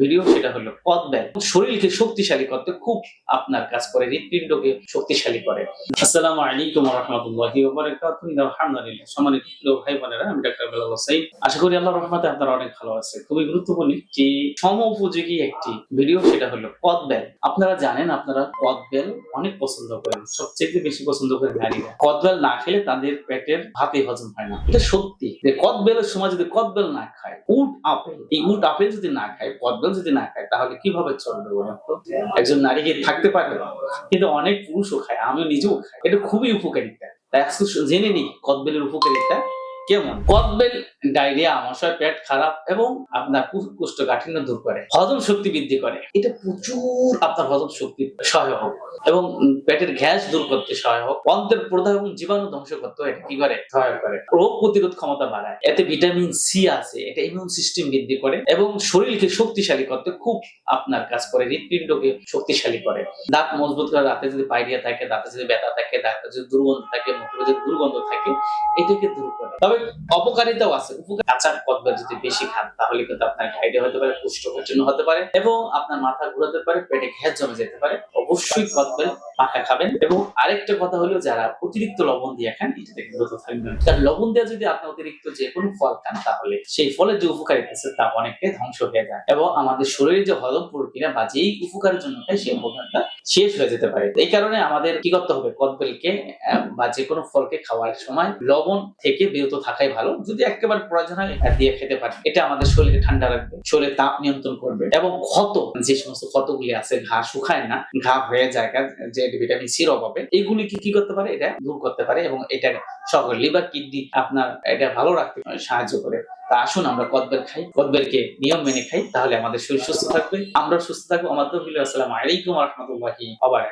Video সেটা হলো কদবেল শরীরকে শক্তিশালী করতে খুব আপনার কাজ করে হৃৎপিণ্ডকে শক্তিশালী করে। আসসালামু আলাইকুম রহমতুল্লাহি আলহামদুলিল্লাহ, সম্মানিত ভাই বোনেরা আমি ডাক্তার বেলাল হোসাইন আশা করি আল্লাহ রহমতে আপনারা অনেক ভালো আছে খুবই গুরুত্বপূর্ণ যে সম উপযোগী একটি ভিডিও সেটা হলো কদবেল আপনারা জানেন, আপনারা কদবেল অনেক পছন্দ করেন। সবচেয়ে বেশি পছন্দ করে নারীরা। কদবেল না খেলে তাদের পেটের ভাতই হজম হয় না। এটা সত্যি। যে কদবেলের সময় যদি কদবেল না খায়, উট আপেল। এই উট আপেল যদি না খায় কদবেল যদি না খায়, তাহলে কীভাবে চলবে? একজন নারী কি থাকতে পারবে কিন্তু অনেক পুরুষও খায়, আমিও নিজেও খাই এটা খুবই উপকারিতা জেনে নিই, কদবেলের উপকারিতা কেমন? কদবেল, ডায়রিয়া আমাশয় পেট খারাপ এবং আপনার কোষ্ঠকাঠিন্য দূর করে, হজম শক্তি বৃদ্ধি করে। এটা প্রচুর আপনার হজম শক্তি সহায়ক এবং পেটের গ্যাস দূর করতে সহায়ক, অন্ত্রের প্রদাহ এবং জীবাণু ধ্বংস করতে এটা কি করে? সহায়ক করে। রোগ প্রতিরোধ ক্ষমতা বাড়ায়। এতে ভিটামিন সি আছে, এটা ইমিউন সিস্টেম বৃদ্ধি করে এবং শরীরকে শক্তিশালী করতে খুব আপনার কাজ করে, হৃৎপিণ্ডকে শক্তিশালী করে। দাঁত মজবুত করে, দাঁতে যদি পাইরিয়া থাকে, দাঁতে যদি ব্যথা থাকে, দাঁতে যদি দুর্গন্ধ থাকে, মুখে যদি দুর্গন্ধ থাকে, এটাকে দূর করে। তবে অপকারিতাও আছে। কাঁচা কদবা যদি বেশি খান, তাহলে কিন্তু আপনার খাইতে হতে পারে কোষ্ঠকাঠিন্য হতে পারে, এবং আপনার মাথা ঘুরাতে পারে, পেটে ঘ্যাস জমে যেতে পারে। অবশ্যই কদবেল পাকা খাবেন। এবং আরেকটা কথা হলো, যারা অতিরিক্ত লবণ দিয়ে খান, এটা থেকে বিরত থাকবেন কারণ লবণ দিয়ে যদি আপনি অতিরিক্ত যে কোনো ফল খান, তাহলে সেই ফলের যে উপকারিতা আছে, তা অনেকটাই ধ্বংস হয়ে যায়। এবং আমাদের শরীরে যে হজম প্রক্রিয়া বা যেই উপকারের জন্য সেই উপকারটা শেষ হয়ে যেতে পারে। এই কারণে আমাদের কি করতে হবে? কদবেলকে বা যে কোনো ফলকে খাওয়ার সময় লবণ থেকে বিরত থাকাই ভালো। যদি একেবারে প্রয়োজন হয় দিয়ে খেতে পারে এটা আমাদের শরীরকে ঠান্ডা রাখবে শরীরে তাপ নিয়ন্ত্রণ করবে। এবং ক্ষত, যে সমস্ত ক্ষতগুলি আছে, ঘা শুকায় না, ঘা হয়ে যায় যে ভিটামিন সির অভাবে এইগুলিকে কি করতে পারে? এটা দূর করতে পারে এবং এটা সকল লিভার, কিডনি আপনার এটা ভালো রাখতে সাহায্য করে। তা আসুন আমরা কদবের খাই কদবেরকে নিয়ম মেনে খাই, তাহলে আমাদের শরীর সুস্থ থাকবে। আমরা সুস্থ থাকব। আমার তো আসসালামু আলাইকুম রহমতুল্লাহি আবার